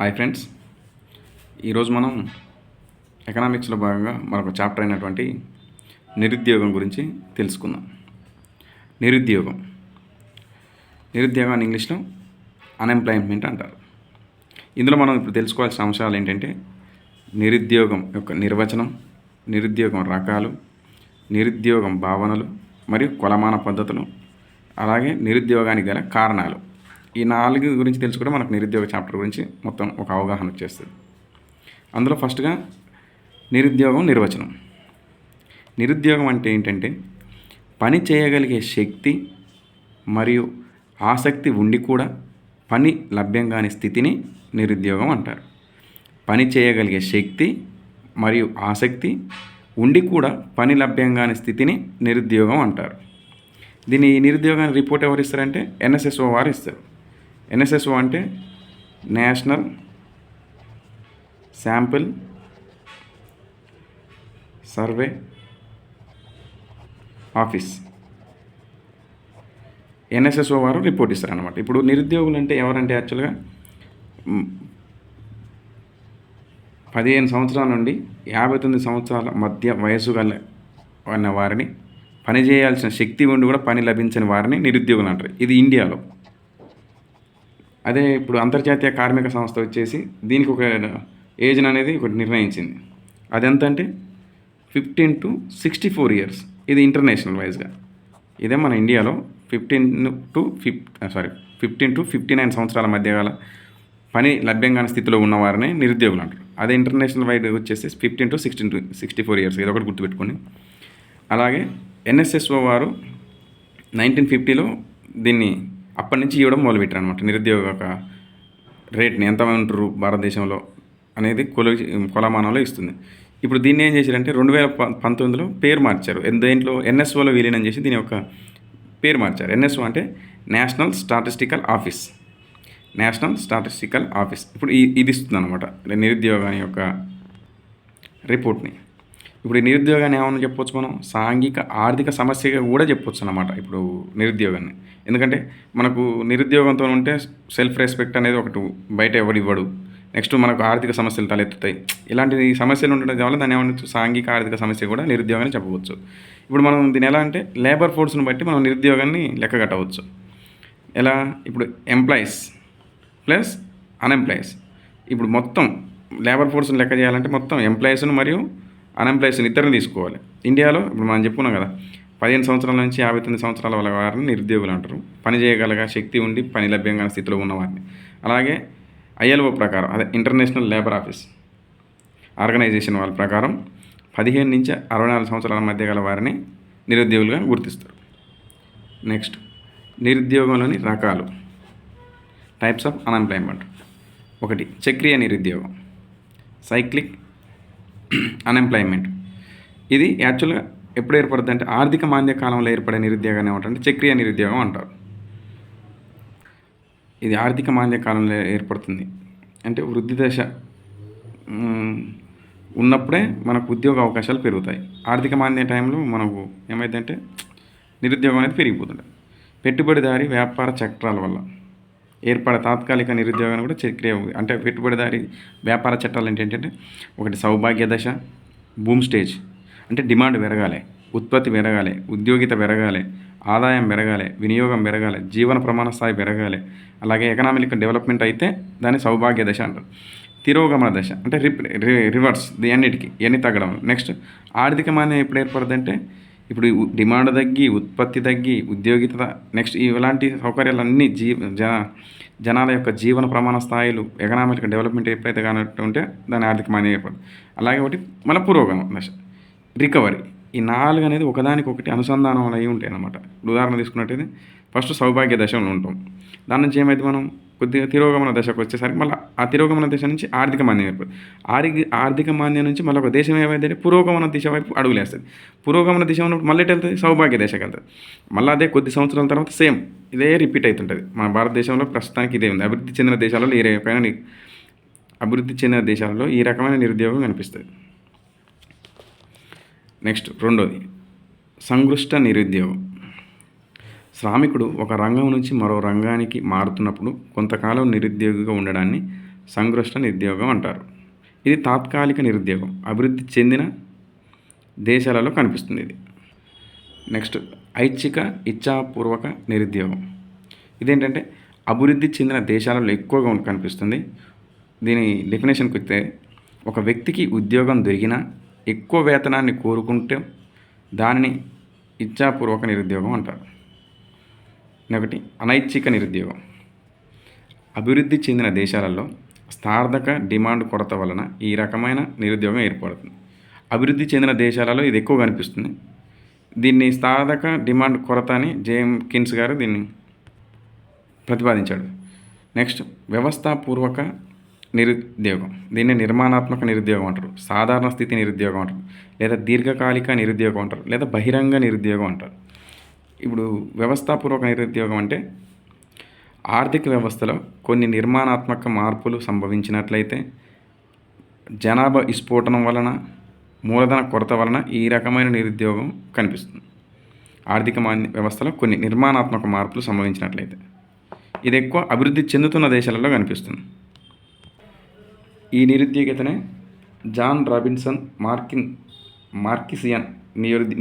Hi friends. ఈరోజు మనం ఎకనామిక్స్లో భాగంగా మరొక చాప్టర్ అయినటువంటి నిరుద్యోగం గురించి తెలుసుకుందాం. నిరుద్యోగం. నిరుద్యోగం అని ఇంగ్లీష్లో అన్ఎంప్లాయ్మెంట్ అంటారు. ఇందులో మనం ఇప్పుడు తెలుసుకోవాల్సిన అంశాలు ఏంటంటే నిరుద్యోగం యొక్క నిర్వచనం నిరుద్యోగం రకాలు నిరుద్యోగం భావనలు మరియు కొలమాన పద్ధతులు అలాగే నిరుద్యోగానికి గల కారణాలు. ఈ నాలుగు గురించి తెలుసుకుంటే మనకు నిరుద్యోగ చాప్టర్ గురించి మొత్తం ఒక అవగాహన వచ్చేస్తుంది. అందులో ఫస్ట్గా నిరుద్యోగం నిర్వచనం. నిరుద్యోగం అంటే ఏంటంటే పని చేయగలిగే శక్తి మరియు ఆసక్తి ఉండి కూడా పని లభ్యం కాని స్థితిని నిరుద్యోగం అంటారు. పని చేయగలిగే శక్తి మరియు ఆసక్తి ఉండి కూడా పని లభ్యం కాని స్థితిని నిరుద్యోగం అంటారు. దీని ఈ నిరుద్యోగాన్ని రిపోర్ట్ ఎవరు ఇస్తారంటే ఎన్ఎస్ఎస్ఓ వారు ఇస్తారు. ఎన్ఎస్ఎస్ఓ అంటే national sample survey office. NSSO వారు రిపోర్ట్ ఇస్తారనమాట ఇప్పుడు నిరుద్యోగులు అంటే ఎవరంటే యాక్చువల్గా? పదిహేను సంవత్సరాల నుండి యాభై తొమ్మిది సంవత్సరాల మధ్య వయసు గల ఉన్న వారిని పని చేయాల్సిన శక్తి ఉండి కూడా పని లభించని వారిని నిరుద్యోగులు అంటారు. ఇది ఇండియాలో. అదే ఇప్పుడు అంతర్జాతీయ కార్మిక సంస్థ వచ్చేసి దీనికి ఒక ఏజ్ అనేది ఒకటి నిర్ణయించింది. అది ఎంత అంటే fifteen to sixty four years. ఇది ఇంటర్నేషనల్ వైజ్గా. ఇదే మన ఇండియాలో fifteen to fif sorry fifteen to fifty nine సంవత్సరాల మధ్య గల పని లభ్యం కాని స్థితిలో ఉన్నవారనే నిరుద్యోగులు అంటారు. అదే ఇంటర్నేషనల్ వైడ్ వచ్చేసి fifteen to sixteen to sixty four years. ఇది ఒకటి గుర్తుపెట్టుకోండి. అలాగే ఎన్ఎస్ఎస్ఓ వారు నైన్టీన్ ఫిఫ్టీలో దీన్ని అప్పటి నుంచి ఇవ్వడం మొదలుపెట్టారు అనమాట నిరుద్యోగ రేట్ని ఎంతమంది ఉంటారు భారతదేశంలో అనేది కొల కొలమానంలో ఇస్తుంది. ఇప్పుడు దీన్ని ఏం చేశారంటే రెండు వేల ప- పంతొమ్మిదిలో పేరు మార్చారు. దేంట్లో ఎన్ఎస్ఓలో విలీనం చేసి దీని యొక్క పేరు మార్చారు. ఎన్ఎస్ఓ అంటే national statistical office. National statistical office. ఇప్పుడు ఇది ఇస్తుంది అనమాట నిరుద్యోగాన్ని యొక్క రిపోర్ట్ని. ఇప్పుడు ఈ నిరుద్యోగాన్ని ఏమన్నా చెప్పొచ్చు మనం? సాంఘిక ఆర్థిక సమస్యగా కూడా చెప్పొచ్చు అన్నమాట ఇప్పుడు నిరుద్యోగాన్ని. ఎందుకంటే మనకు నిరుద్యోగంతో ఉంటే సెల్ఫ్ రెస్పెక్ట్ అనేది ఒకటి బయట ఎవడు ఇవ్వడు. నెక్స్ట్ మనకు ఆర్థిక సమస్యలు తలెత్తుతాయి. ఇలాంటి సమస్యలు ఉండడం వల్ల దాన్ని ఏమన్నా సాంఘిక ఆర్థిక సమస్య కూడా నిరుద్యోగాన్ని చెప్పవచ్చు. ఇప్పుడు మనం దీని ఎలా అంటే లేబర్ ఫోర్స్ని బట్టి మనం నిరుద్యోగాన్ని లెక్క కట్టవచ్చు. ఎలా? ఇప్పుడు ఎంప్లాయీస్ ప్లస్ అన్ఎంప్లాయీస్. ఇప్పుడు మొత్తం లేబర్ ఫోర్స్ని లెక్క చేయాలంటే మొత్తం ఎంప్లాయీస్ను మరియు అన్ఎంప్లాయీస్ని ఇద్దరిని తీసుకోవాలి. ఇండియాలో ఇప్పుడు మనం చెప్పుకున్నాం కదా పదిహేను సంవత్సరాల నుంచి యాభై తొమ్మిది సంవత్సరాల వాళ్ళ వారిని నిరుద్యోగులు అంటారు. పని చేయగలగా శక్తి ఉండి పని లభ్యంగా స్థితిలో ఉన్నవారిని అలాగే ఐఎల్ఓ ప్రకారం అదే ఇంటర్నేషనల్ లేబర్ ఆఫీస్ ఆర్గనైజేషన్ వాళ్ళ ప్రకారం పదిహేను నుంచి అరవై నాలుగు సంవత్సరాల మధ్య గల వారిని నిరుద్యోగులుగా గుర్తిస్తారు. నెక్స్ట్ నిరుద్యోగంలోని రకాలు. టైప్స్ ఆఫ్ అన్ఎంప్లాయ్మెంట్ ఒకటి చక్రీయ నిరుద్యోగం. సైక్లిక్ అన్ఎంప్లాయ్మెంట్ ఇది యాక్చువల్గా ఎప్పుడు ఏర్పడుతుంది అంటే ఆర్థిక మాంద్య కాలంలో ఏర్పడే నిరుద్యోగం ఏమంటారంటే చక్రీయ నిరుద్యోగం అంటారు. ఇది ఆర్థిక మాంద్య కాలంలో ఏర్పడుతుంది. అంటే వృద్ధి దశ ఉన్నప్పుడే మనకు ఉద్యోగ అవకాశాలు పెరుగుతాయి. ఆర్థిక మాంద్య టైంలో మనకు ఏమైందంటే నిరుద్యోగం అనేది పెరిగిపోతుంది పెట్టుబడిదారి వ్యాపార చక్రాల వల్ల. ఏర్పడే తాత్కాలిక నిరుద్యోగాన్ని కూడా చక్రియ అంటే పెట్టుబడిదారి వ్యాపార చట్టాలు ఏంటంటే ఒకటి సౌభాగ్య దశ బూమ్ స్టేజ్. అంటే డిమాండ్ పెరగాలి ఉత్పత్తి పెరగాలి ఉద్యోగిత పెరగాలి ఆదాయం పెరగాలి వినియోగం పెరగాలి జీవన ప్రమాణ స్థాయి పెరగాలి. అలాగే ఎకనామిక్ డెవలప్మెంట్ అయితే దాన్ని సౌభాగ్య దశ అంటారు. తిరోగమన దశ అంటే రిప్ రివర్స్ ది అన్నిటికీ ఇవన్నీ తగ్గడం. నెక్స్ట్ ఆర్థిక మాంద్యం ఎప్పుడు ఏర్పడుతుందంటే ఇప్పుడు డిమాండ్ తగ్గి ఉత్పత్తి తగ్గి ఉద్యోగిత నెక్స్ట్ ఇలాంటి సౌకర్యాలన్నీ జీ జన జనాల యొక్క జీవన ప్రమాణ స్థాయిలు ఎకనామిక్ డెవలప్మెంట్ ఎప్పుడైతే కానట్టు ఉంటే దాని ఆర్థిక మాంద్యం అయిపోతుంది అలాగే ఒకటి మన పురోగమనం దశ రికవరీ. ఈ నాలుగు అనేది ఒకదానికొకటి అనుసంధానం అయి ఉంటాయి అన్నమాట. ఉదాహరణ తీసుకున్నట్టయితే ఫస్ట్ సౌభాగ్య దశలో ఉంటాం. దాని నుంచి ఏమైతే మనం? కొద్దిగా తిరోగమన దశకు వచ్చేసరికి మళ్ళీ ఆ తిరోగమన దశ నుంచి ఆర్థిక మాంద్యం ఏర్పడుతుంది. ఆర్థిక ఆర్థిక మాంద్యం నుంచి మళ్ళీ ఒక దేశం ఏమైందంటే పురోగమన దిశ వైపు అడుగులేస్తుంది. పురోగమన దిశ ఉన్నప్పుడు మళ్ళీ వెళ్తుంది? సౌభాగ్య దశకు వెళ్తుంది. మళ్ళీ అదే కొద్ది సంవత్సరాల తర్వాత సేమ్ ఇదే రిపీట్ అవుతుంటుంది. మన భారతదేశంలో ప్రస్తుతానికి ఇదే ఉంది. అభివృద్ధి చెందిన దేశాలలో ఈ రకమైన అభివృద్ధి చెందిన దేశాలలో ఈ రకమైన నిరుద్యోగం కనిపిస్తుంది. నెక్స్ట్ రెండోది సంగృష్ట నిరుద్యోగం. శ్రామికుడు ఒక రంగం నుంచి మరో రంగానికి మారుతున్నప్పుడు కొంతకాలం నిరుద్యోగిగా ఉండడాన్ని సంఘృష్ట నిరుద్యోగం అంటారు. ఇది తాత్కాలిక నిరుద్యోగం. అభివృద్ధి చెందిన దేశాలలో కనిపిస్తుంది ఇది. నెక్స్ట్ ఐచ్ఛిక ఇచ్ఛాపూర్వక నిరుద్యోగం. ఇదేంటంటే అభివృద్ధి చెందిన దేశాలలో ఎక్కువగా కనిపిస్తుంది. దీని డెఫినేషన్కి వస్తే ఒక వ్యక్తికి ఉద్యోగం దొరికినా ఎక్కువ వేతనాన్ని కోరుకుంటే దానిని ఇచ్ఛాపూర్వక నిరుద్యోగం అంటారు. ఒకటి అనైచ్ఛిక నిరుద్యోగం. అభివృద్ధి చెందిన దేశాలలో స్థార్థక డిమాండ్ కొరత వలన ఈ రకమైన నిరుద్యోగం ఏర్పడుతుంది. అభివృద్ధి చెందిన దేశాలలో ఇది ఎక్కువ కనిపిస్తుంది దీన్ని స్థార్థక డిమాండ్ కొరత అని జేఎం కిన్స్ గారు దీన్ని ప్రతిపాదించాడు. నెక్స్ట్ వ్యవస్థాపూర్వక నిరుద్యోగం. దీన్ని నిర్మాణాత్మక నిరుద్యోగం అంటారు. సాధారణ స్థితి నిరుద్యోగం అంటారు. లేదా దీర్ఘకాలిక నిరుద్యోగం అంటారు. లేదా బహిరంగ నిరుద్యోగం అంటారు. ఇప్పుడు వ్యవస్థాపూర్వక నిరుద్యోగం అంటే ఆర్థిక వ్యవస్థలో కొన్ని నిర్మాణాత్మక మార్పులు సంభవించినట్లయితే జనాభా విస్ఫోటనం వలన మూలధన కొరత వలన ఈ రకమైన నిరుద్యోగం కనిపిస్తుంది. ఆర్థిక మా వ్యవస్థలో కొన్ని నిర్మాణాత్మక మార్పులు సంభవించినట్లయితే ఇది ఎక్కువ అభివృద్ధి చెందుతున్న దేశాలలో కనిపిస్తుంది. ఈ నిరుద్యోగితనే జాన్ రాబిన్సన్ మార్కిన్ మార్కిసియన్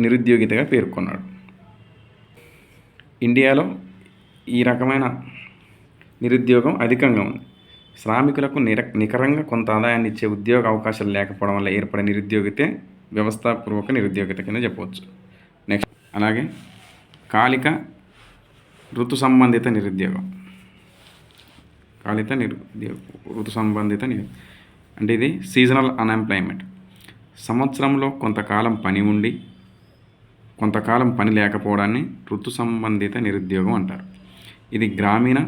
నిరుద్యోగితగా పేర్కొన్నాడు. ఇండియాలో ఈ రకమైన నిరుద్యోగం అధికంగా ఉంది. శ్రామికులకు నిర నికరంగా కొంత ఆదాయాన్ని ఇచ్చే ఉద్యోగ అవకాశాలు లేకపోవడం వల్ల ఏర్పడే నిరుద్యోగితే వ్యవస్థాపూర్వక నిరుద్యోగిత కింద చెప్పవచ్చు. నెక్స్ట్ అలాగే కాలిక ఋతు సంబంధిత నిరుద్యోగం. కాలిత నిరుద్యోగం ఋతు సంబంధిత నిరుద్యోగం అంటే ఇది సీజనల్ అన్ఎంప్లాయ్మెంట్ సంవత్సరంలో కొంతకాలం పని ఉండి కొంతకాలం పని లేకపోవడాన్ని ఋతు సంబంధిత నిరుద్యోగం అంటారు. ఇది గ్రామీణ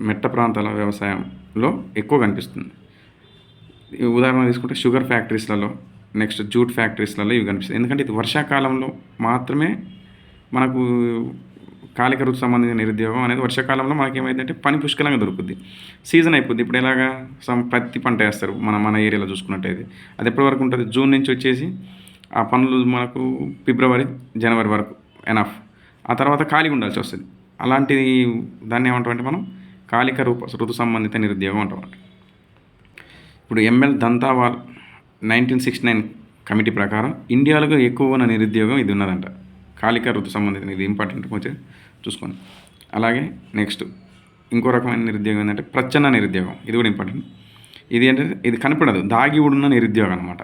మెట్ట ప్రాంతాల వ్యవసాయంలో ఎక్కువ కనిపిస్తుంది. ఈ ఉదాహరణ తీసుకుంటే షుగర్ ఫ్యాక్టరీస్లలో నెక్స్ట్ జూట్ ఫ్యాక్టరీస్లలో ఇవి కనిపిస్తాయి. ఎందుకంటే ఇది వర్షాకాలంలో మాత్రమే మనకు కాలిక ఋతు సంబంధించిన నిరుద్యోగం అనేది వర్షాకాలంలో మనకి ఏమైందంటే పని పుష్కలంగా దొరుకుద్ది. సీజన్ అయిపోద్ది. ఇప్పుడు ఎలాగా సమ్ పత్తి పంట వేస్తారు. మన మన ఏరియాలో చూసుకున్నట్టయితే. అది ఎప్పటి వరకు ఉంటుంది? జూన్ నుంచి వచ్చేసి ఆ పనులు మనకు ఫిబ్రవరి జనవరి వరకు. ఎనఫ్ ఆ తర్వాత ఖాళీగా ఉండాల్సి వస్తుంది. అలాంటి దాన్ని ఏమంటామంటే మనం కాలిక రూప ఋతు సంబంధిత నిరుద్యోగం అంటామంట ఇప్పుడు ML Dantwala nineteen sixty nine committee ప్రకారం ఇండియాలో ఎక్కువ ఉన్న నిరుద్యోగం ఇది ఉన్నదంట. కాలిక ఋతు సంబంధిత ఇది ఇంపార్టెంట్ కొంచెం చూసుకోండి. అలాగే నెక్స్ట్ ఇంకో రకమైన నిరుద్యోగం ఏంటంటే ప్రచ్ఛన్న నిరుద్యోగం. ఇది కూడా ఇంపార్టెంట్ ఇది ఏంటంటే ఇది కనపడదు. దాగి ఉన్న నిరుద్యోగం అనమాట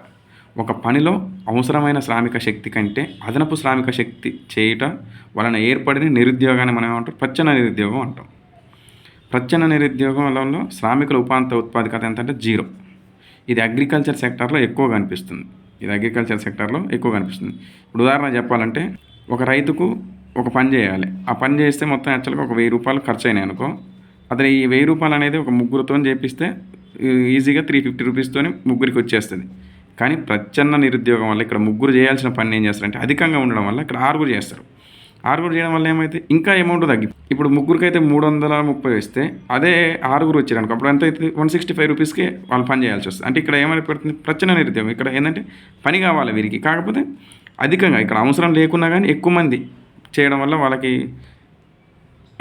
ఒక పనిలో అవసరమైన శ్రామిక శక్తి కంటే అదనపు శ్రామిక శక్తి చేయటం వలన ఏర్పడిన నిరుద్యోగాన్ని మనం ఏమంటాం? ప్రచ్ఛన్న నిరుద్యోగం అంటాం. ప్రచ్ఛన్న నిరుద్యోగం శ్రామికుల ఉపాంత ఉత్పాదకత ఎంత అంటే జీరో. ఇది అగ్రికల్చర్ సెక్టార్లో ఎక్కువ కనిపిస్తుంది. ఇది అగ్రికల్చర్ సెక్టార్లో ఎక్కువ కనిపిస్తుంది. ఇప్పుడు ఉదాహరణ చెప్పాలంటే ఒక రైతుకు ఒక పని చేయాలి. ఆ పని చేస్తే మొత్తం యాక్చువల్గా ఒక వెయ్యి రూపాయలు ఖర్చు అయినాయి అనుకో. అతను ఈ వెయ్యి రూపాయలు అనేది ఒక ముగ్గురుతో చేపిస్తే ఈజీగా త్రీ ఫిఫ్టీ రూపీస్తోని ముగ్గురికి వచ్చేస్తుంది. కానీ ప్రచ్ఛన్న నిరుద్యోగం వల్ల ఇక్కడ ముగ్గురు చేయాల్సిన పని ఏం చేస్తారంటే అధికంగా ఉండడం వల్ల ఇక్కడ ఆరుగురు చేస్తారు. ఆరుగురు చేయడం వల్ల ఏమైతే ఇంకా అమౌంట్ తగ్గి ఇప్పుడు ముగ్గురికి అయితే మూడు వందల ముప్పై వేస్తే అదే ఆరుగురు వచ్చారనుకో అప్పుడు ఎంత అయితే వన్ సిక్స్టీ ఫైవ్ రూపీస్కి వాళ్ళు పని చేయాల్సి వస్తుంది. అంటే ఇక్కడ ఏమైనా పెడుతుంది? ప్రచన నిరుద్యోగం. ఇక్కడ ఏంటంటే పని కావాలి వీరికి. కాకపోతే అధికంగా ఇక్కడ అవసరం లేకున్నా కానీ ఎక్కువ మంది చేయడం వల్ల వాళ్ళకి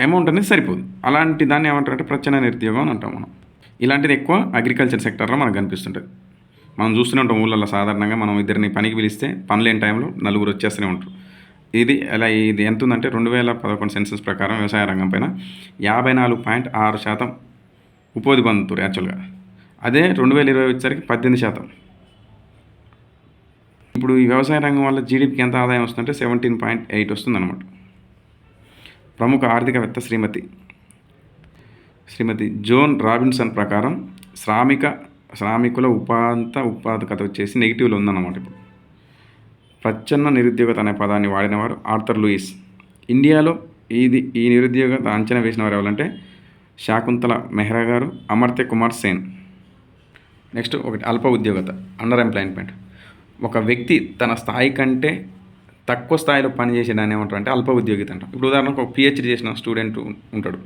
అమౌంట్ అనేది సరిపోదు. అలాంటి దాన్ని ఏమంటారంటే ప్రచన నిరుద్యోగం అని అంటాం మనం. ఇలాంటిది ఎక్కువ అగ్రికల్చర్ సెక్టర్లో మనకు కనిపిస్తుంటుంది. మనం చూస్తూనే ఉంటాం ఊళ్ళల్లో సాధారణంగా మనం ఇద్దరిని పనికి పిలిస్తే పనులేని టైంలో నలుగురు వచ్చేస్తూనే ఉంటారు. ఇది అలా ఇది ఎంత ఉందంటే రెండు వేల పదకొండు సెన్సస్ ప్రకారం వ్యవసాయ రంగం పైన యాభై నాలుగు పాయింట్ ఆరు శాతం ఉపాధి పొందుతారు యాక్చువల్గా. అదే రెండు వేల ఇరవై వచ్చేసరికి పద్దెనిమిది శాతం. ఇప్పుడు ఈ వ్యవసాయ రంగం వల్ల జీడిపికి ఎంత ఆదాయం వస్తుందంటే సెవెంటీన్ పాయింట్ ఎయిట్ వస్తుందన్నమాట. ప్రముఖ ఆర్థికవేత్త శ్రీమతి శ్రీమతి జోన్ రాబిన్సన్ ప్రకారం శ్రామిక శ్రామికుల ఉపాంత ఉపాధికత వచ్చేసి నెగిటివ్లో ఉందన్నమాట ఇప్పుడు. ప్రచ్ఛన్న నిరుద్యోగత అనే పదాన్ని వాడినవారు ఆర్థర్ లూయిస్. ఇండియాలో ఇది ఈ నిరుద్యోగత అంచనా వేసిన వారు ఎవరంటే శాకుంతల మెహ్రా గారు అమర్త్య కుమార్ సేన్. నెక్స్ట్ ఒకటి అల్ప ఉద్యోగత అండర్ ఎంప్లాయ్మెంట్. ఒక వ్యక్తి తన స్థాయి కంటే తక్కువ స్థాయిలో పనిచేసే దాన్ని ఏమంటారు అంటే అల్ప ఉద్యోగిత అంటారు. ఇప్పుడు ఉదాహరణకు ఒక పిహెచ్డి చేసిన స్టూడెంట్ ఉంటాడు.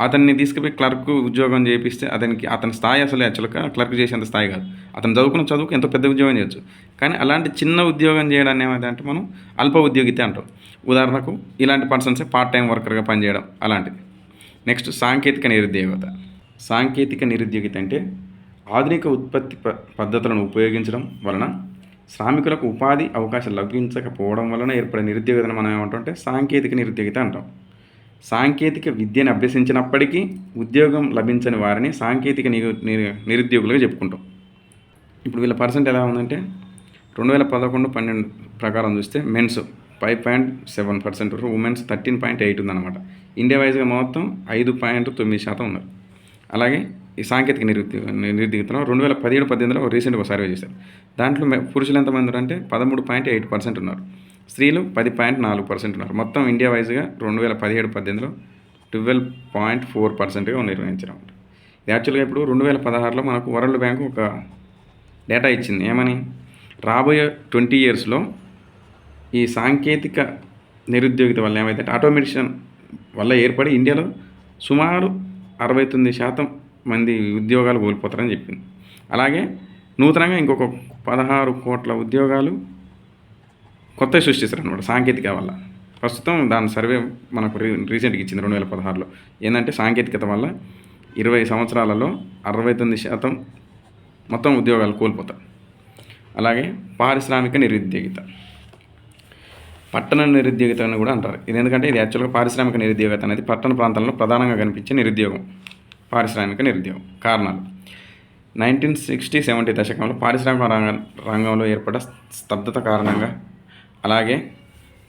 అతన్ని తీసుకుపోయి క్లర్క్ ఉద్యోగం చేపిస్తే అతనికి అతని స్థాయి అసలు యాక్చువల్గా క్లర్క్ చేసేంత స్థాయి కాదు. అతను చదువుకున్న చదువుకు ఎంతో పెద్ద ఉద్యోగం చేయొచ్చు. కానీ అలాంటి చిన్న ఉద్యోగం చేయడాన్ని ఏమైందంటే మనం అల్ప ఉద్యోగితే అంటాం. ఉదాహరణకు ఇలాంటి పర్సన్సే పార్ట్ టైం వర్కర్గా పనిచేయడం అలాంటిది. నెక్స్ట్ సాంకేతిక నిరుద్యోగత. సాంకేతిక నిరుద్యోగిత అంటే ఆధునిక ఉత్పత్తి ప పద్ధతులను ఉపయోగించడం వలన శ్రామికులకు ఉపాధి అవకాశాలు లభించకపోవడం వలన ఏర్పడే నిరుద్యోగితను మనం ఏమంటుంటే సాంకేతిక నిరుద్యోగిత అంటాం. సాంకేతిక విద్యను అభ్యసించినప్పటికీ ఉద్యోగం లభించని వారిని సాంకేతిక నిరు నిరుద్యోగులుగా చెప్పుకుంటాం. ఇప్పుడు వీళ్ళ పర్సెంట్ ఎలా ఉందంటే రెండు వేల పదకొండు పన్నెండు ప్రకారం చూస్తే men's five point seven percent women's thirteen point eight ఉందన్నమాట. ఇండియా వైజ్గా మొత్తం ఐదు పాయింట్ తొమ్మిది శాతం ఉన్నారు. అలాగే ఈ సాంకేతిక నిరుద్యోగ నిరుద్యోగితలో రెండు వేల పదిహేడు పద్దెనిమిదిలో రీసెంట్గా ఒక సర్వే చేశారు. దాంట్లో పురుషులు ఎంతమంది అంటే పదమూడు పాయింట్ ఎయిట్ పర్సెంట్ ఉన్నారు. స్త్రీలు పది పాయింట్ నాలుగు పర్సెంట్ ఉన్నారు. మొత్తం ఇండియా వైజ్గా రెండు వేల పదిహేడు పద్దెనిమిదిలో ట్వెల్వ్ పాయింట్ ఫోర్ పర్సెంట్గా నిర్వహించడం యాక్చువల్గా ఇప్పుడు రెండు వేల పదహారులో మనకు వరల్డ్ బ్యాంక్ ఒక డేటా ఇచ్చింది. ఏమని? రాబోయే ట్వంటీ ఇయర్స్లో ఈ సాంకేతిక నిరుద్యోగిత వల్ల ఏమైతే ఆటోమేషన్ వల్ల ఏర్పడి ఇండియాలో సుమారు అరవై తొమ్మిది శాతం మంది ఉద్యోగాలు కోల్పోతారని చెప్పింది. అలాగే నూతనంగా ఇంకొక పదహారు కోట్ల ఉద్యోగాలు కొత్త సృష్టిస్తారు అనమాట సాంకేతిక వల్ల. ప్రస్తుతం దాని సర్వే మనకు రీ రీసెంట్గా ఇచ్చింది రెండు వేల పదహారులో. ఏంటంటే సాంకేతికత వల్ల ఇరవై సంవత్సరాలలో అరవై తొమ్మిది శాతం మొత్తం ఉద్యోగాలు కోల్పోతారు. అలాగే పారిశ్రామిక నిరుద్యోగిత. పట్టణ నిరుద్యోగిత అని కూడా అంటారు. ఇది ఎందుకంటే ఇది యాక్చువల్గా పారిశ్రామిక నిరుద్యోగిత అనేది పట్టణ ప్రాంతాల్లో ప్రధానంగా కనిపించే నిరుద్యోగం. పారిశ్రామిక నిరుద్యోగం కారణాలు. నైన్టీన్ సిక్స్టీ సెవెంటీ దశకంలో పారిశ్రామిక రంగ రంగంలో ఏర్పడ్డ స్తబ్దత కారణంగా అలాగే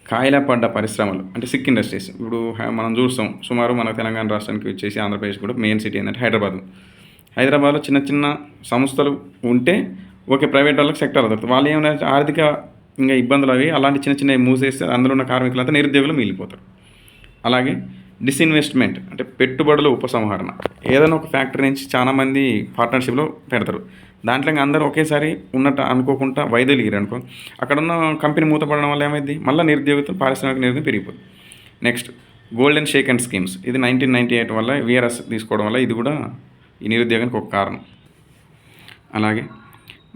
కాయల పడ్డ పరిశ్రమలు అంటే సిక్ ఇండస్ట్రీస్. ఇప్పుడు మనం చూస్తాం సుమారు మన తెలంగాణ రాష్ట్రానికి వచ్చేసి ఆంధ్రప్రదేశ్ కూడా మెయిన్ సిటీ ఏంటంటే హైదరాబాద్. హైదరాబాద్లో చిన్న చిన్న సంస్థలు ఉంటే ఓకే ప్రైవేట్ వాళ్ళకి సెక్టర్ దొరుకుతుంది వాళ్ళు ఏమైనా ఆర్థిక ఇంకా ఇబ్బందులు అవి అలాంటి చిన్న చిన్నవి మూసేస్తే అందులో ఉన్న కార్మికులంతా నిరుద్యోగులు మిగిలిపోతారు. అలాగే డిస్ఇన్వెస్ట్మెంట్ అంటే పెట్టుబడుల ఉపసంహరణ. ఏదైనా ఒక ఫ్యాక్టరీ నుంచి చాలామంది పార్ట్నర్షిప్లో పెడతారు. దాంట్లో ఇంకా అందరూ ఒకేసారి ఉన్నట్టు అనుకోకుండా వైదొలిగిరు అనుకో అక్కడ ఉన్న కంపెనీ మూతపడడం వల్ల ఏమైంది? మళ్ళీ నిరుద్యోగిత పారిశ్రామిక నిరుద్యోగం పెరిగిపోతుంది next golden shake and schemes ఇది నైన్టీన్ నైంటీ ఎయిట్ వల్ల విఆర్ఎస్ తీసుకోవడం వల్ల ఇది కూడా ఈ నిరుద్యోగానికి ఒక కారణం. అలాగే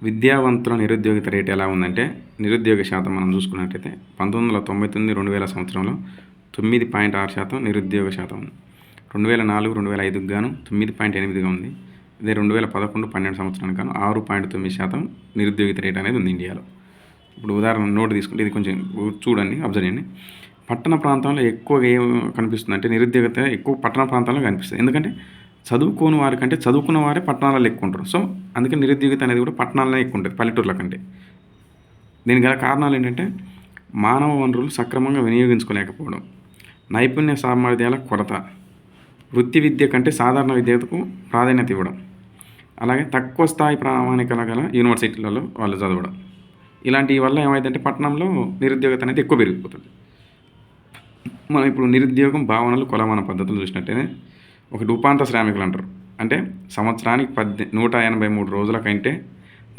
విద్యావంతుల నిరుద్యోగిత రేటు ఎలా ఉందంటే నిరుద్యోగ శాతం మనం చూసుకున్నట్టయితే పంతొమ్మిది వందల తొంభై తొమ్మిది రెండు వేల సంవత్సరంలో తొమ్మిది పాయింట్ ఆరు శాతం నిరుద్యోగ శాతం. ఉంది రెండు వేల నాలుగు రెండు వేల ఐదుకు గాను తొమ్మిది పాయింట్ ఎనిమిదిగా ఉంది. ఇదే రెండు వేల పదకొండు పన్నెండు సంవత్సరానికి గాను ఆరు పాయింట్ తొమ్మిది శాతం నిరుద్యోగిత రేట్ అనేది ఉంది ఇండియాలో. ఇప్పుడు ఉదాహరణ నోటు తీసుకుంటే ఇది కొంచెం చూడండి అబ్జర్వ్ చేయండి. పట్టణ ప్రాంతంలో ఎక్కువగా ఏం కనిపిస్తుంది అంటే నిరుద్యోగత ఎక్కువ పట్టణ ప్రాంతాల్లో కనిపిస్తుంది. ఎందుకంటే చదువుకోని వారికంటే చదువుకున్న వారే పట్టణాలలో ఎక్కువ ఉంటారు. సో అందుకే నిరుద్యోగిత అనేది కూడా పట్టణాలనే ఎక్కువ ఉంటుంది పల్లెటూర్ల కంటే. దీనికి గల కారణాలు ఏంటంటే మానవ వనరులు సక్రమంగా వినియోగించుకోలేకపోవడం. నైపుణ్య సామర్థ్యాల కొరత. వృత్తి విద్య కంటే సాధారణ విద్యకు ప్రాధాన్యత ఇవ్వడం. అలాగే తక్కువ స్థాయి ప్రామాణికల గల యూనివర్సిటీలలో వాళ్ళు చదవడం. ఇలాంటి వల్ల ఏమైందంటే పట్టణంలో నిరుద్యోగత అనేది ఎక్కువ పెరిగిపోతుంది. మనం ఇప్పుడు నిరుద్యోగం భావనలు కొలమాన పద్ధతులు చూసినట్టయితే ఒకటి ఉపాంత శ్రామికులు అంటారు. అంటే సంవత్సరానికి పద్దె నూట ఎనభై మూడు రోజుల కంటే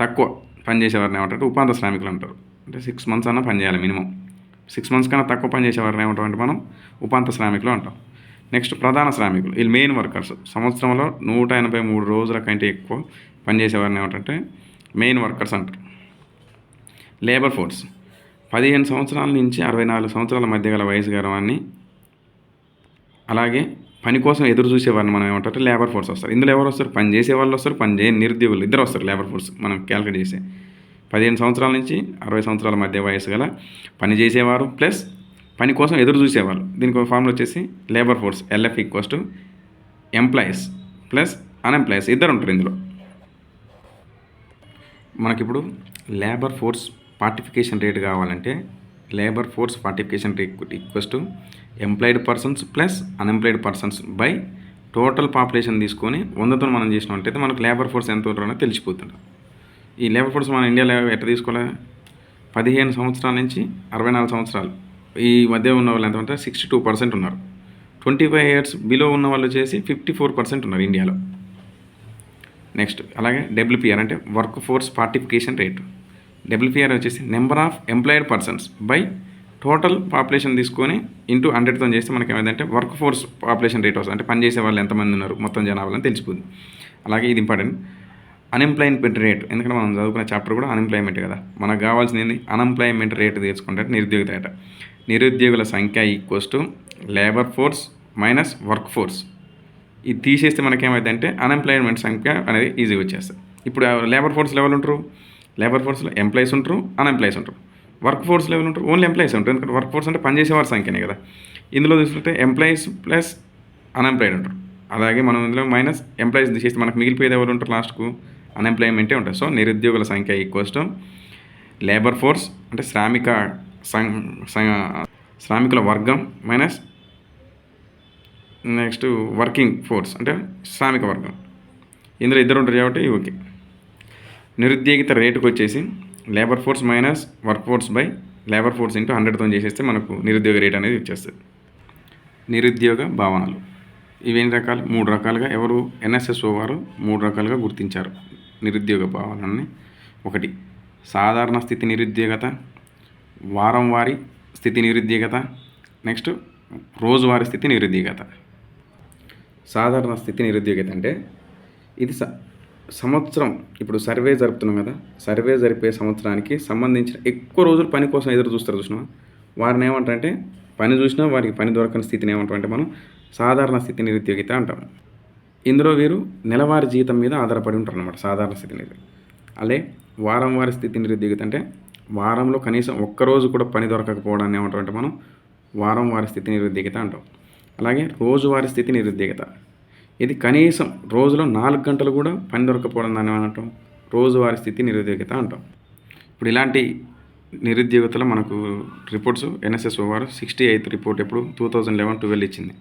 తక్కువ పనిచేసేవారిని ఏమంటారు? ఉపాంత శ్రామికులు అంటారు. అంటే సిక్స్ మంత్స్ అన్న పనిచేయాలి మినిమం. సిక్స్ మంత్స్ కన్నా తక్కువ పనిచేసేవారిని ఏమంటాం అంటే మనం? ఉపాంత శ్రామికులు అంటాం. నెక్స్ట్ ప్రధాన శ్రామికులు వీళ్ళు మెయిన్ వర్కర్స్. సంవత్సరంలో నూట ఎనభై మూడు రోజుల కంటే ఎక్కువ పనిచేసేవారిని ఏమిటంటే మెయిన్ వర్కర్స్ అంటారు. Labour force. పదిహేను సంవత్సరాల నుంచి అరవై నాలుగు సంవత్సరాల మధ్య గల వయసు గల వారిని అలాగే పని కోసం ఎదురు చూసేవారిని మనం ఏమంటారు లేబర్ ఫోర్స్ వస్తారు. ఇందులో ఎవరు వస్తారు? పని చేసే వాళ్ళు వస్తారు పని చేయని నిరుద్యోగులు ఇద్దరు వస్తారు లేబర్ ఫోర్స్ మనం క్యాలిక్యులేట్ చేసే. పదిహేను సంవత్సరాల నుంచి అరవై సంవత్సరాల మధ్య వయసు గల పని చేసేవారు ప్లస్ పని కోసం ఎదురు చూసేవాళ్ళు దీనికి ఒక ఫార్ములా వచ్చేసి labour force LF equals to employees plus unemployees ఇద్దరు ఉంటారు ఇందులో. మనకిప్పుడు లేబర్ ఫోర్స్ పార్టిఫికేషన్ రేట్ కావాలంటే labour force participation rate equals to employed persons plus unemployed persons by total population తీసుకొని వందతో మనం చేసినట్టయితే మనకు లేబర్ ఫోర్స్ ఎంత ఉంటారో తెలిసిపోతుంది. ఈ లేబర్ ఫోర్స్ మన ఇండియాలో ఎట్లా తీసుకోలే? పదిహేను సంవత్సరాల నుంచి అరవై నాలుగు సంవత్సరాలు. ఈ మధ్య ఉన్న వాళ్ళు ఎంతమంటే సిక్స్టీ టూ పర్సెంట్ ఉన్నారు. ట్వంటీ ఫైవ్ ఇయర్స్ బిలో ఉన్న వాళ్ళు వచ్చేసి ఫిఫ్టీ ఫోర్ పర్సెంట్ ఉన్నారు ఇండియాలో. నెక్స్ట్ అలాగే డబ్ల్యూపీఆర్ అంటే work force participation rate WPR వచ్చేసి number of employed persons by total population తీసుకొని ఇంటూ హండ్రెడ్తో చేస్తే మనకి ఏమైందంటే వర్క్ ఫోర్స్ పాపులేషన్ రేట్ వస్తుంది. అంటే పనిచేసే వాళ్ళు ఎంతమంది ఉన్నారు? మొత్తం జనాభాలని తెలిసిపోతుంది అలాగే ఇది ఇంపార్టెంట్ అన్ఎంప్లాయ్మెంట్ రేట్ ఎందుకంటే మనం చదువుకునే చాప్టర్ కూడా అన్ఎంప్లాయ్మెంట్ కదా. మనకు కావాల్సింది ఏంది? అన్ఎంప్లాయ్మెంట్ రేట్ తీసుకుంటే నిరుద్యోగ రేట నిరుద్యోగుల సంఖ్య equals to labour force minus work force ఇది తీసేస్తే మనకేమైందంటే అన్ఎంప్లాయ్మెంట్ సంఖ్య అనేది ఈజీగా వచ్చేస్తుంది. ఇప్పుడు లేబర్ ఫోర్స్ లెవెల్ ఉంటారు? లేబర్ ఫోర్స్లో ఎంప్లాయీస్ ఉంటారు అన్ఎంప్లాయీస్ ఉంటారు. వర్క్ ఫోర్స్ లెవెల్ ఉంటారు ఓన్లీ ఎంప్లాయీస్ ఉంటారు. ఎందుకంటే వర్క్ ఫోర్స్ అంటే పనిచేసేవారి సంఖ్యనే కదా. ఇందులో చూసుకుంటే ఎంప్లాయీస్ ప్లస్ అన్ఎంప్లాయిడ్ ఉంటారు. అలాగే మనం ఇందులో మైనస్ ఎంప్లాయీస్ తీసేస్తే మనకు మిగిలిపోయేది ఎవరు ఉంటారు లాస్ట్కు అన్ఎంప్లాయ్మెంటే ఉంటుంది. సో నిరుద్యోగుల సంఖ్య ఈక్వస్టం లేబర్ ఫోర్స్ అంటే శ్రామిక సం శ్రామికుల వర్గం మైనస్ నెక్స్ట్ వర్కింగ్ ఫోర్స్ అంటే శ్రామిక వర్గం. ఇందులో ఇద్దరు ఉంటారు కాబట్టి ఓకే. నిరుద్యోగిత రేటుకు వచ్చేసి labour force minus work force by labour force into హండ్రెడ్తో చేసేస్తే మనకు నిరుద్యోగ రేట్ అనేది వచ్చేస్తుంది. నిరుద్యోగ భావనలు. ఇవి ఎన్ని రకాలు? మూడు రకాలుగా ఎవరు? ఎన్ఎస్ఎస్ఓ వారు మూడు రకాలుగా గుర్తించారు. నిరుద్యోగ భావనని ఒకటి సాధారణ స్థితి నిరుద్యోగత వారం వారి స్థితి నిరుద్యోగత నెక్స్ట్ రోజువారీ స్థితి నిరుద్యోగత. సాధారణ స్థితి నిరుద్యోగత అంటే ఇది స సంవత్సరం ఇప్పుడు సర్వే జరుపుతున్నాం కదా సర్వే జరిపే సంవత్సరానికి సంబంధించిన ఎక్కువ రోజులు పని కోసం ఎదురు చూస్తారు చూసినా వారిని ఏమంటారంటే పని చూసినా వారికి పని దొరకని స్థితిని ఏమంటారంటే మనం సాధారణ స్థితి నిరుద్యోగిత అంటాం. ఇందులో వీరు నెలవారి జీతం మీద ఆధారపడి ఉంటారు అనమాట సాధారణ స్థితి నిధి అలే వారం వారి స్థితి నిరుద్యోగిత అంటే వారంలో కనీసం ఒక్కరోజు కూడా పని దొరకకపోవడాన్ని ఏమంటారంటే మనం వారం వారి స్థితి నిరుద్యోగిత అంటాం. అలాగే రోజువారి స్థితి నిరుద్యోగిత. ఇది కనీసం రోజులో నాలుగు గంటలు కూడా పని దొరకపోవడం దాన్ని అంటాం రోజువారి స్థితి నిరుద్యోగిత అంటాం. ఇప్పుడు ఇలాంటి నిరుద్యోగితలో మనకు రిపోర్ట్స్ ఎన్ఎస్ఎస్ఓ వారు సిక్స్టీ ఎయిత్ రిపోర్ట్ ఎప్పుడు టూ థౌజండ్ లెవెన్ ట్వెల్వ్ ఇచ్చింది.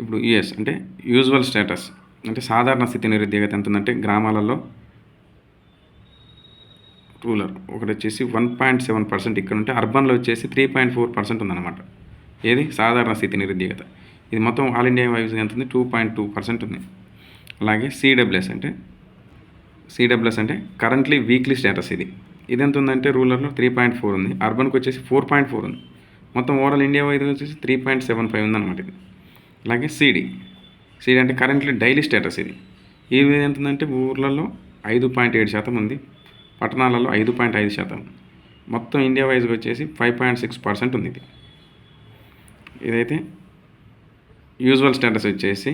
ఇప్పుడు యుఎస్ అంటే యూజువల్ స్టేటస్ అంటే సాధారణ స్థితి నిరుద్యోగత ఎంత ఉందంటే గ్రామాలలో రూలర్ ఒకటి వచ్చేసి వన్ పాయింట్ సెవెన్ పర్సెంట్ ఇక్కడ ఉంటే అర్బన్లో వచ్చేసి త్రీ పాయింట్ ఫోర్ పర్సెంట్ ఉందన్నమాట. ఏది? సాధారణ స్థితి నిరుద్యోగత. ఇది మొత్తం ఆల్ ఇండియా వైజ్ ఎంత ఉంది? టూ పాయింట్ టూ పర్సెంట్ ఉంది. అలాగే సిడబ్ల్యూఎస్ అంటే సిడబ్ల్యూఎస్ అంటే కరెంట్లీ వీక్లీ స్టేటస్ ఇది. ఇది ఎంత ఉందంటే రూలర్లో త్రీ పాయింట్ ఫోర్ ఉంది అర్బన్కి వచ్చేసి ఫోర్ పాయింట్ ఫోర్ ఉంది. మొత్తం ఓవరాల్ ఇండియా వైజ్ వచ్చేసి త్రీ పాయింట్ సెవెన్ ఫైవ్ ఉందన్నమాట ఇది. అలాగే సిడి. సిడి అంటే కరెంట్లీ డైలీ స్టేటస్ ఇది. ఇది ఎంత ఉందంటే ఊర్లలో ఐదు పాయింట్ ఏడు శాతం ఉంది పట్టణాలలో ఐదు పాయింట్ ఐదు శాతం. మొత్తం ఇండియా వైజ్గా వచ్చేసి ఫైవ్ పాయింట్ సిక్స్ పర్సెంట్ ఉంది ఇది. ఇదైతే యూజువల్ స్టేటస్ వచ్చేసి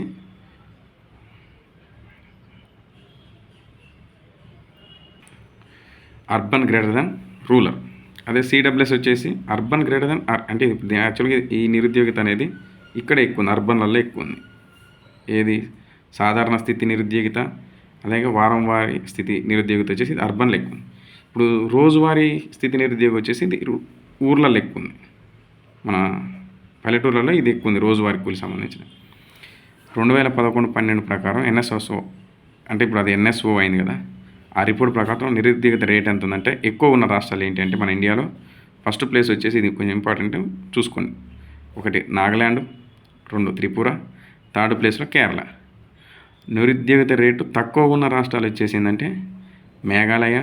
అర్బన్ గ్రేటర్ దెన్ రూరల్. అదే సిడబ్ల్యూఎస్ వచ్చేసి అర్బన్ గ్రేటర్ దెన్ అంటే యాక్చువల్గా ఈ నిరుద్యోగిత అనేది ఇక్కడే ఎక్కువ ఉంది అర్బన్లలో ఎక్కువ ఉంది. ఏది? సాధారణ స్థితి నిరుద్యోగిత అలాగే వారం వారి స్థితి నిరుద్యోగిత వచ్చేసి ఇది అర్బన్లో ఎక్కువ ఉంది. ఇప్పుడు రోజువారీ స్థితి నిరుద్యోగం వచ్చేసి ఇది ఊర్లలో ఎక్కువ ఉంది. మన పల్లెటూర్లలో ఇది ఎక్కువ ఉంది రోజువారీ కూలి సంబంధించిన. రెండు వేల పదకొండు పన్నెండు ప్రకారం ఎన్ఎస్ఎస్ఓ అంటే ఇప్పుడు అది ఎన్ఎస్ఓ అయింది కదా ఆ రిపోర్ట్ ప్రకారం నిరుద్యోగిత రేట్ ఎంత ఉందంటే ఎక్కువ ఉన్న రాష్ట్రాలు ఏంటి అంటే మన ఇండియాలో ఫస్ట్ ప్లేస్ వచ్చేసి ఇది కొంచెం ఇంపార్టెంట్ చూసుకోండి. ఒకటి నాగాల్యాండ్ రెండు త్రిపుర థర్డ్ ప్లేస్లో కేరళ. నిరుద్యోగిత రేటు తక్కువ ఉన్న రాష్ట్రాలు వచ్చేసిందంటే మేఘాలయ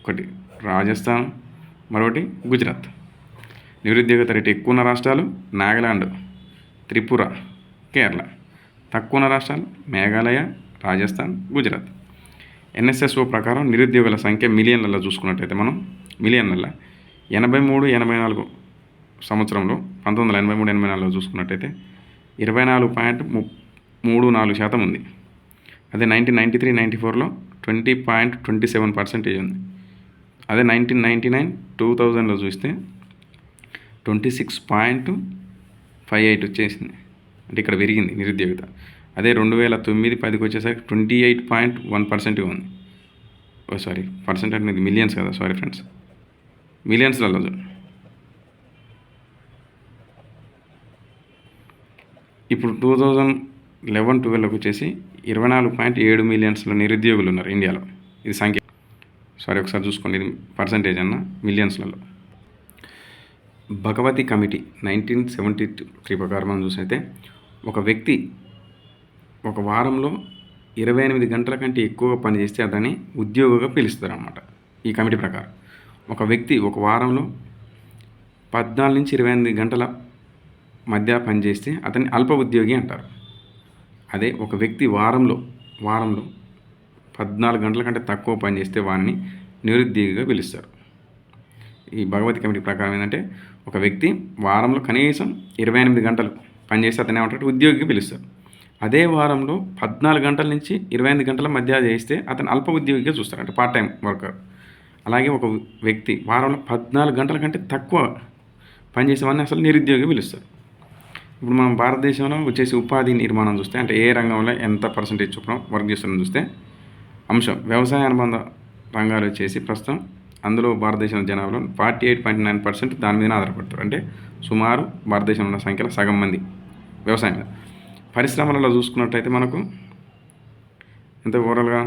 ఒకటి రాజస్థాన్ మరొకటి గుజరాత్. నిరుద్యోగిత రేటు ఎక్కువ ఉన్న రాష్ట్రాలు నాగాలాండ్ త్రిపుర కేరళ. తక్కువ ఉన్న రాష్ట్రాలు మేఘాలయ రాజస్థాన్ గుజరాత్. ఎన్ఎస్ఎస్ఓ ప్రకారం నిరుద్యోగుల సంఖ్య మిలియన్లలో చూసుకున్నట్టయితే మనం మిలియన్లలో ఎనభై మూడు ఎనభై నాలుగు సంవత్సరంలో పంతొమ్మిది వందల ఎనభై మూడు ఎనభై నాలుగులో చూసుకున్నట్టయితే ఇరవై నాలుగు పాయింట్ ము మూడు నాలుగు శాతం ఉంది. అదే నైన్టీన్ నైంటీ త్రీ నైంటీ ఫోర్లో twenty point twenty seven percentage ఉంది. అదే నైన్టీన్ నైంటీ నైన్ టూ థౌజండ్లో చూస్తే twenty six point five eight వచ్చేసింది. అంటే ఇక్కడ పెరిగింది నిరుద్యోగిత. అదే రెండు వేల తొమ్మిది పదికి వచ్చేసరికి ట్వంటీ ఎయిట్ పాయింట్ వన్ పర్సెంట్గా ఉంది. ఓ సారీ పర్సెంట్ అంటే మిలియన్స్ కదా సారీ ఫ్రెండ్స్. మిలియన్స్లలో చూడండి. ఇప్పుడు టూ థౌజండ్ లెవెన్ ట్వెల్వ్కి వచ్చేసి ఇరవై నాలుగు పాయింట్ ఏడు మిలియన్స్లో నిరుద్యోగులు ఉన్నారు ఇండియాలో. ఇది సంఖ్య. సారీ ఒకసారి చూసుకోండి. ఇది పర్సంటేజ్ అన్న మిలియన్స్లలో. Bhagwati committee nineteen seventy three ప్రకారం మనం చూసైతే ఒక వ్యక్తి ఒక వారంలో ఇరవై ఎనిమిది గంటల కంటే ఎక్కువగా పనిచేస్తే అతన్ని ఉద్యోగిగా పిలుస్తారు అనమాట ఈ కమిటీ ప్రకారం. ఒక వ్యక్తి ఒక వారంలో పద్నాలుగు నుంచి ఇరవై ఎనిమిది గంటల మధ్య పనిచేస్తే అతన్ని అల్ప ఉద్యోగి అంటారు. అదే ఒక వ్యక్తి వారంలో వారంలో పద్నాలుగు గంటల కంటే తక్కువ పని చేస్తే నిరుద్యోగిగా పిలుస్తారు. ఈ భగవతి కమిటీ ప్రకారం ఏంటంటే ఒక వ్యక్తి వారంలో కనీసం ఇరవై ఎనిమిది గంటలు పనిచేస్తే అతను ఏమంటారు ఉద్యోగిగా పిలుస్తారు. అదే వారంలో పద్నాలుగు గంటల నుంచి ఇరవై ఎనిమిది గంటల మధ్య చేస్తే అతను అల్ప ఉద్యోగిగా చూస్తారు అంటే పార్ట్ టైం వర్కర్ అలాగే ఒక వ్యక్తి వారంలో పద్నాలుగు గంటల కంటే తక్కువ పనిచేసేవాడిని అసలు నిరుద్యోగి పిలుస్తారు. ఇప్పుడు మనం భారతదేశంలో వచ్చేసి ఉపాధి నిర్మాణం చూస్తే అంటే ఏ రంగంలో ఎంత పర్సంటేజ్ చొప్పున వర్క్ చేస్తుందని చూస్తే అంశం వ్యవసాయ అనుబంధ రంగాలు వచ్చేసి ప్రస్తుతం అందులో భారతదేశంలో జనాభాలో forty eight point nine percent దాని మీద ఆధారపడతారు. అంటే సుమారు భారతదేశంలో ఉన్న సంఖ్యలో సగం మంది వ్యవసాయం మీద. పరిశ్రమలలో చూసుకున్నట్టయితే మనకు ఎంత ఓవరాల్గా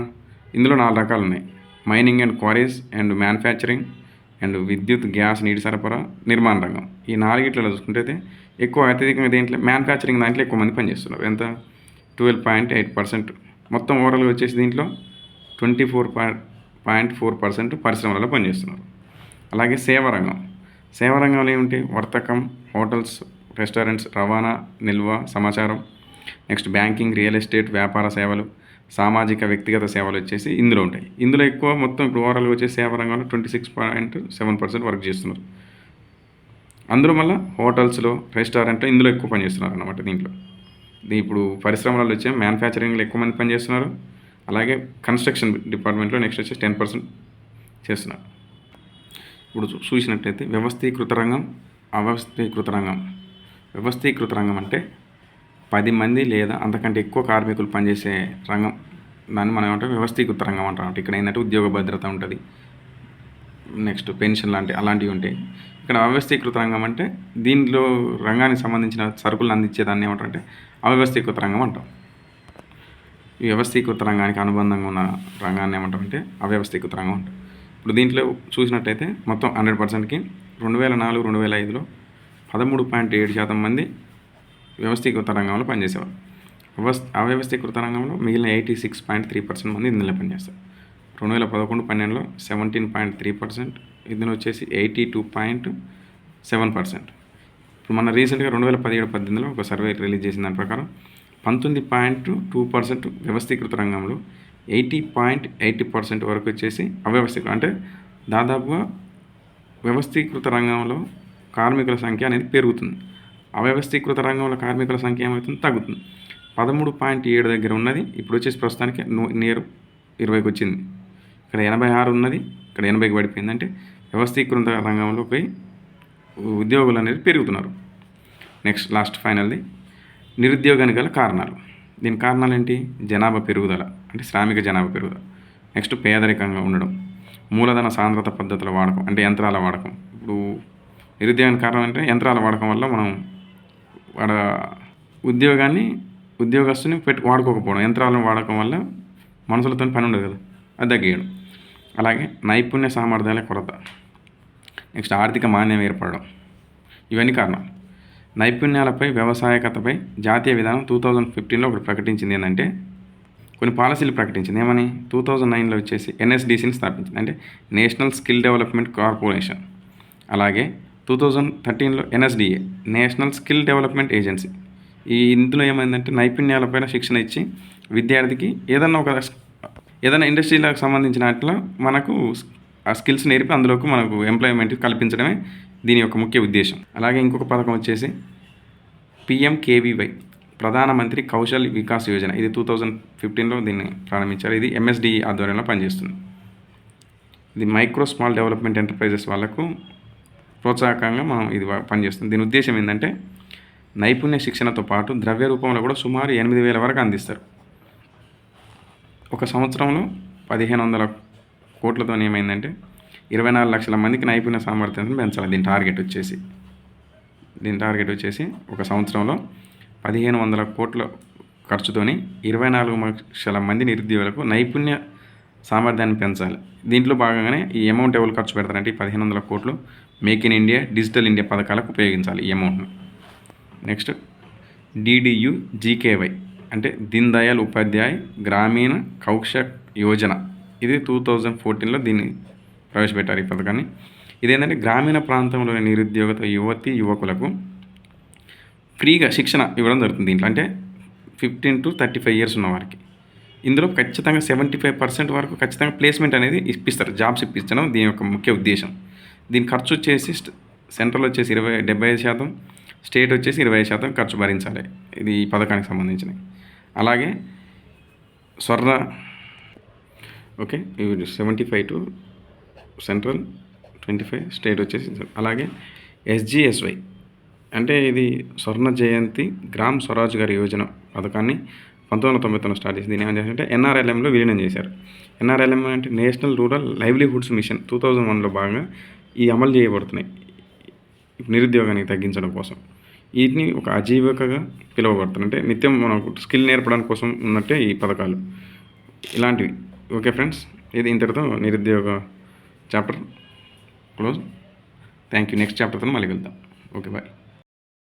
ఇందులో నాలుగు రకాలు ఉన్నాయి. Mining and quarries and manufacturing and విద్యుత్ గ్యాస్ నీటి సరఫరా నిర్మాణ రంగం. ఈ నాలుగిట్లలో చూసుకుంటే ఎక్కువ అత్యధికంగా దేంట్లో మ్యానుఫ్యాక్చరింగ్ దాంట్లో ఎక్కువ మంది పనిచేస్తున్నారు. ఎంత? ట్వెల్వ్ పాయింట్ ఎయిట్ పర్సెంట్ మొత్తం ఓవరాల్గా వచ్చేసి దీంట్లో twenty four point four percent పరిశ్రమలలో పనిచేస్తున్నారు. అలాగే సేవా రంగం. సేవా రంగంలో ఏమిటి వర్తకం హోటల్స్ రెస్టారెంట్స్ రవాణా నిల్వ సమాచారం నెక్స్ట్ బ్యాంకింగ్ రియల్ ఎస్టేట్ వ్యాపార సేవలు సామాజిక వ్యక్తిగత సేవలు వచ్చేసి ఇందులో ఉంటాయి. ఇందులో ఎక్కువ మొత్తం ఇప్పుడు ఓవరాల్గా వచ్చే సేవ రంగంలో twenty six point seven percent work చేస్తున్నారు. అందులో మళ్ళీ హోటల్స్లో రెస్టారెంట్లో ఇందులో ఎక్కువ పని చేస్తున్నారు అనమాట దీంట్లో ఇప్పుడు పరిశ్రమలలో వచ్చే మ్యానుఫ్యాక్చరింగ్లో ఎక్కువ మంది పని చేస్తున్నారు. అలాగే కన్స్ట్రక్షన్ డిపార్ట్మెంట్లో నెక్స్ట్ వచ్చేసి టెన్ పర్సెంట్ చేస్తున్నారు. ఇప్పుడు చూ- చూసినట్టయితే వ్యవస్థీకృత రంగం అవ్యవస్థీకృత రంగం. వ్యవస్థీకృత రంగం అంటే పది మంది లేదా అంతకంటే ఎక్కువ కార్మికులు పనిచేసే రంగం. దాన్ని మనం ఏమంటాం? వ్యవస్థీకృత రంగం అంటాం. అంటే ఇక్కడ ఏంటంటే ఉద్యోగ భద్రత ఉంటుంది. నెక్స్ట్ పెన్షన్ లాంటి అలాంటివి ఉంటాయి ఇక్కడ అవ్యవస్థీకృత రంగం అంటే దీంట్లో రంగానికి సంబంధించిన సరుకులు అందించేదాన్ని ఏమంటారంటే అవ్యవస్థీకృత రంగం అంటాం. వ్యవస్థీకృత రంగానికి అనుబంధంగా ఉన్న రంగాన్ని ఏమంటామంటే అవ్యవస్థీకృత రంగం అంటాం. ఇప్పుడు దీంట్లో చూసినట్టయితే మొత్తం హండ్రెడ్ పర్సెంట్కి రెండు వేల నాలుగు రెండు వేల ఐదులో పదమూడు పాయింట్ ఏడు శాతం మంది వ్యవస్థీకృత రంగంలో పనిచేసేవారు. వ్యవస్థ అవ్యవస్థీకృత రంగంలో మిగిలిన eighty six point three percent మంది ఇందులో పనిచేస్తారు. రెండు వేల పదకొండు పన్నెండులో సెవెంటీన్ పాయింట్ త్రీ పర్సెంట్ ఇందులో వచ్చేసి eighty two point seven percent. ఇప్పుడు మన రీసెంట్గా రెండు వేల పదిహేడు పద్దెనిమిదిలో ఒక సర్వే రిలీజ్ చేసిన దాని ప్రకారం పంతొమ్మిది పాయింట్ టూ పర్సెంట్ వ్యవస్థీకృత రంగంలో ఎయిటీ పాయింట్ ఎయిటీ పర్సెంట్ వరకు వచ్చేసి అవ్యవస్థీకృత అంటే దాదాపుగా వ్యవస్థీకృత రంగంలో కార్మికుల సంఖ్య అనేది పెరుగుతుంది. అవ్యవస్థీకృత రంగంలో కార్మికుల సంఖ్య ఏమవుతుంది తగ్గుతుంది. పదమూడు పాయింట్ ఏడు దగ్గర ఉన్నది. ఇప్పుడు వచ్చేసి ప్రస్తుతానికి నియర్ ఇరవైకి వచ్చింది. ఇక్కడ ఎనభై ఆరు ఉన్నది. ఇక్కడ ఎనభైకి పడిపోయింది అంటే వ్యవస్థీకృత రంగంలో పోయి ఉద్యోగులు అనేది పెరుగుతున్నారు. నెక్స్ట్ లాస్ట్ ఫైనల్ది నిరుద్యోగానికి గల కారణాలు. దీని కారణాలు ఏంటి? జనాభా పెరుగుదల అంటే శ్రామిక జనాభా పెరుగుదల. నెక్స్ట్ పేదరికంగా ఉండడం మూలధన సాంద్రత పద్ధతుల వాడకం అంటే యంత్రాల వాడకం. ఇప్పుడు నిరుద్యోగానికి కారణం అంటే యంత్రాల వాడకం వల్ల మనం వాడ ఉద్యోగాన్ని ఉద్యోగస్తుని పెట్టి వాడుకోకపోవడం యంత్రాలను వాడకం వల్ల మనుషులతో పని ఉండదు కదా. అది తగ్గియడం అలాగే నైపుణ్య సామర్థ్యాల కొరత. నెక్స్ట్ ఆర్థిక మాన్యం ఏర్పడడం. ఇవన్నీ కారణాలు నైపుణ్యాలపై వ్యవసాయకతపై జాతీయ విధానం టూ థౌజండ్ ఫిఫ్టీన్లో ఒకటి ప్రకటించింది ఏంటంటే కొన్ని పాలసీలు ప్రకటించింది. ఏమని? టూ థౌజండ్ నైన్లో వచ్చేసి ఎన్ఎస్డిసిని స్థాపించింది. అంటే నేషనల్ స్కిల్ డెవలప్మెంట్ కార్పొరేషన్. అలాగే two thousand థర్టీన్లో NSDA national skill development agency. ఈ ఇందులో ఏమైందంటే నైపుణ్యాలపైన శిక్షణ ఇచ్చి విద్యార్థికి ఏదన్నా ఒక ఏదైనా ఇండస్ట్రీలకు సంబంధించిన అట్లా మనకు ఆ స్కిల్స్ నేర్పి అందులోకి మనకు ఎంప్లాయ్మెంట్ కల్పించడమే దీని యొక్క ముఖ్య ఉద్దేశం. అలాగే ఇంకొక పథకం వచ్చేసి పిఎంకేవీవై ప్రధానమంత్రి కౌశల్ వికాస్ యోజన. ఇది టూ థౌజండ్ ఫిఫ్టీన్లో దీన్ని ప్రారంభించారు. ఇది ఎంఎస్డి ఆధ్వర్యంలో పనిచేస్తుంది. ఇది మైక్రో స్మాల్ డెవలప్మెంట్ ఎంటర్ప్రైజెస్ వాళ్ళకు ప్రోత్సాహకంగా మనం ఇది పనిచేస్తుంది. దీని ఉద్దేశం ఏంటంటే నైపుణ్య శిక్షణతో పాటు ద్రవ్య రూపంలో కూడా సుమారు ఎనిమిది వేల వరకు అందిస్తారు. ఒక సంవత్సరంలో పదిహేను వందల కోట్లతో ఏమైందంటే ఇరవై నాలుగు లక్షల మందికి నైపుణ్య సామర్థ్యాన్ని పెంచాలి. దీని టార్గెట్ వచ్చేసి దీని టార్గెట్ వచ్చేసి ఒక సంవత్సరంలో పదిహేను వందల కోట్ల ఖర్చుతోని ఇరవై నాలుగు లక్షల మంది నిరుద్యోగులకు నైపుణ్య సామర్థ్యాన్ని పెంచాలి. దీంట్లో భాగంగానే ఈ అమౌంట్ ఎవరు ఖర్చు పెడతారంటే ఈ పదిహేను వందల కోట్లు make in India digital India పథకాలకు ఉపయోగించాలి ఈ అమౌంట్ని. నెక్స్ట్ డిడియు జీకేవై అంటే దీన్ దయాల్ ఉపాధ్యాయ్ గ్రామీణ కౌశక్ యోజన. ఇది టూ థౌజండ్ ఫోర్టీన్లో దీన్ని ప్రవేశపెట్టారు ఈ పథకాన్ని. ఇదేంటంటే గ్రామీణ ప్రాంతంలోని నిరుద్యోగత యువతి యువకులకు ఫ్రీగా శిక్షణ ఇవ్వడం జరుగుతుంది దీంట్లో. అంటే fifteen to thirty five years ఉన్న వారికి. ఇందులో ఖచ్చితంగా సెవెంటీ ఫైవ్ పర్సెంట్ వరకు ఖచ్చితంగా ప్లేస్మెంట్ అనేది ఇప్పిస్తారు జాబ్స్ ఇప్పించడం దీని యొక్క ముఖ్య ఉద్దేశం. దీని ఖర్చు వచ్చేసి సెంట్రల్ వచ్చేసి ఇరవై డెబ్బై ఐదు శాతం స్టేట్ వచ్చేసి ఇరవై ఐదు శాతం ఖర్చు భరించాలి. ఇది ఈ పథకానికి సంబంధించినవి అలాగే స్వర్ణ ఓకే ఇవి seventy five to central twenty five state వచ్చేసి అలాగే ఎస్జిఎస్వై అంటే ఇది స్వర్ణ జయంతి గ్రామ్ స్వరాజ్ గారి యోజన పథకాన్ని పంతొమ్మిది వందల తొంభై తొమ్మిది స్టార్ట్ చేసి దీన్ని ఏం చేశారంటే ఎన్ఆర్ఎల్ఎంలో విలీనం చేశారు. ఎన్ఆర్ఎల్ఎం అంటే national rural livelihoods mission. Two thousand వన్లో భాగంగా ఈ అమలు చేయబడుతున్నాయి. నిరుద్యోగానికి తగ్గించడం కోసం. వీటిని ఒక ఆజీవికగా పిలువబడుతుంది అంటే నిత్యం మనకు స్కిల్ నేర్పడానికి కోసం ఉన్నట్టే ఈ పథకాలు. ఇలాంటివి. Okay friends? ఇది ఇంతటితో నిరుద్యోగ chapter close. Thank you next చాప్టర్తో మళ్ళీ వెళ్దాం ఓకే బాయ్.